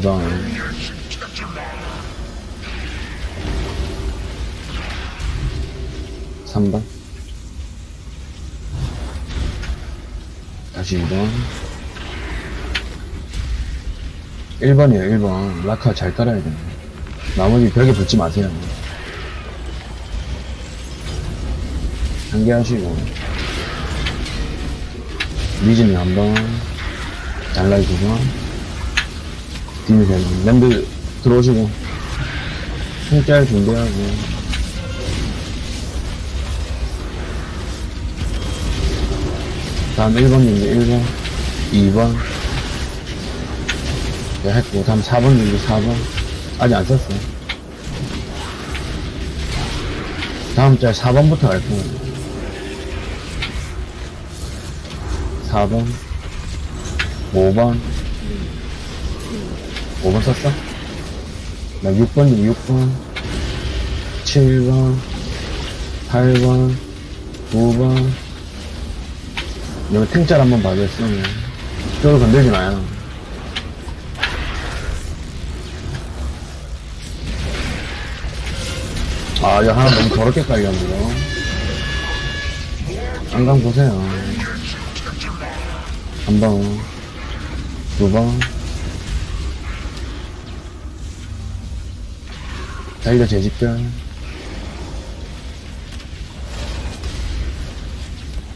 2번 3번 다시 2번 1번이에요 1번. 라카 잘 깔아야 돼요 나머지 벽에 붙지 마세요. 한개 하시고. 미진이 한번 달라이 두번 세번 랜드 들어오시고 통짤 준비하고. 다음 1번 준비 1번 2번. 네, 했고 다음 4번 준비 4번. 아직 안 썼어요. 다음 짤 4번부터 갈 거예요. 4번 5번 5번 썼어? 나 6번 좀 6번 7번 8번 9번. 여기 탱짤 한번 봐줬어 이쪽을 건들지 마요. 아 이거 하나 너무 더럽게 깔렸네요 안강 보세요. 한 번 두 번 달려 제집별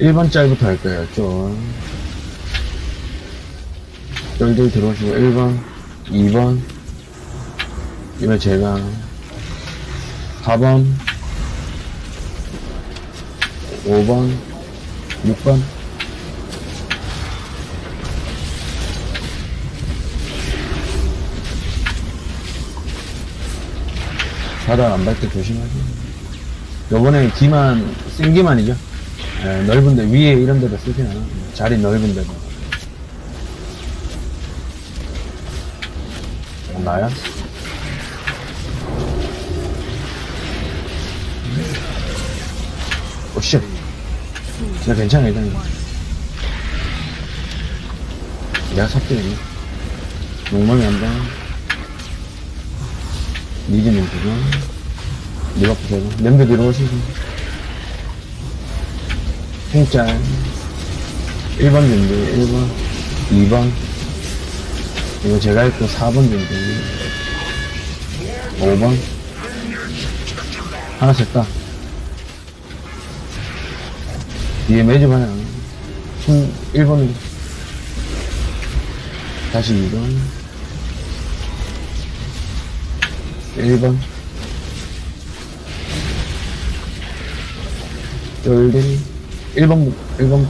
1번 짤부터 할 거예요 쫄 쫄들 들어오시고 1번 2번 이번 제가. 4번 5번 6번 바닥 안 밟게 조심하세요. 요번에 기만, 센 기만이죠. 예, 넓은데, 위에 이런 데도 쓰세요. 자리 넓은 데도. 어, 나야? 오, 씨. 나 괜찮아, 괜찮아. 내가 삽질이네. 농망이 한 번. 번. 리버프 세 번. 냄새 뒤로 오시고. 행짤. 1번 준비, 1번. 2번. 이거 제가 했고 4번 준비. 5번. 하나 셌다. 뒤에 매집하냐. 1번으로. 다시 2번. 1번. 열린 1번, 1번.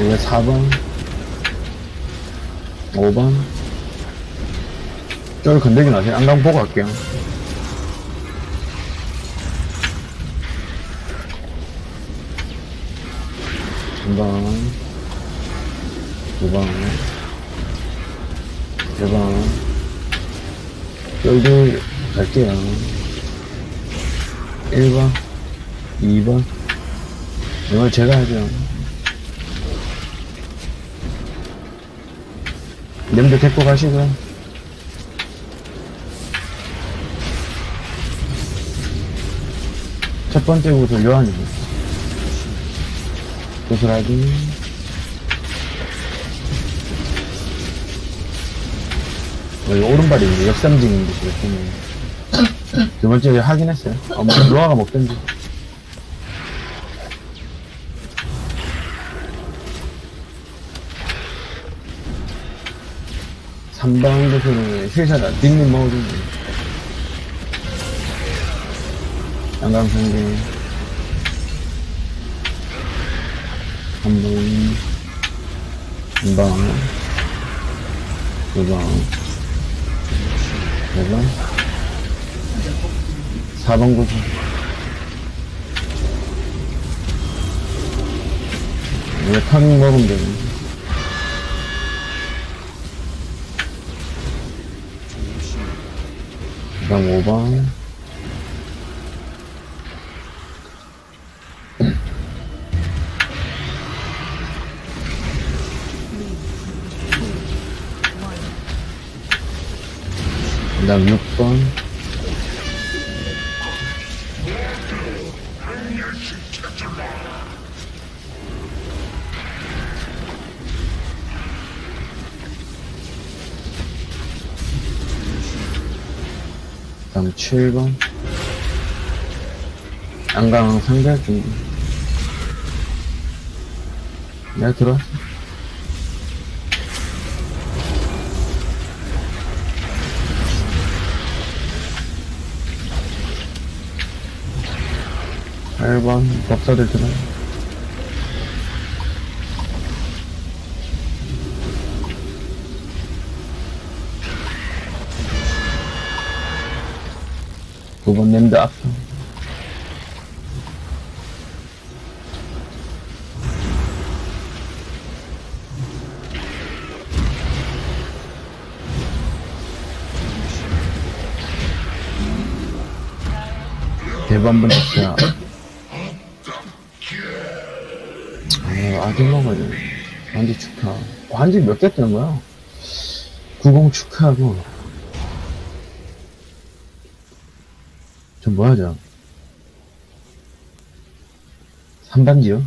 이거 4번. 5번. 쫄 건들지 마세요. 안강 보고 갈게요. 한 번. 두 번. 세 번. 쫄들 갈게요. 1번, 2번. 이걸 제가 하죠. 냄새 데리고 가시고요. 첫 번째 구슬 요한이고. 구슬하기. 여기 오른발이 역삼진인데, 그랬더니. 두 번째 확인했어요. 어, 뭐, 로아가 먹던지. 구슬은 힐사다. 뒷눈 먹어준다. 양강성기. 한 번, 한 방, 두 방, 네 방, 4번 구조. 이거 타밍 먹으면 되는데. 그 다음 5번. 그 다음 6번. 그 다음 7번. 안강 상대할 준비. 내가 들어왔어. 팔번 법사들 들어. 두번 앞. 대반분 했어요. 아, 돼. 완전 축하. 완전 몇개 뜨는 거야? 90 축하하고. 저뭐 하죠? 3반지요?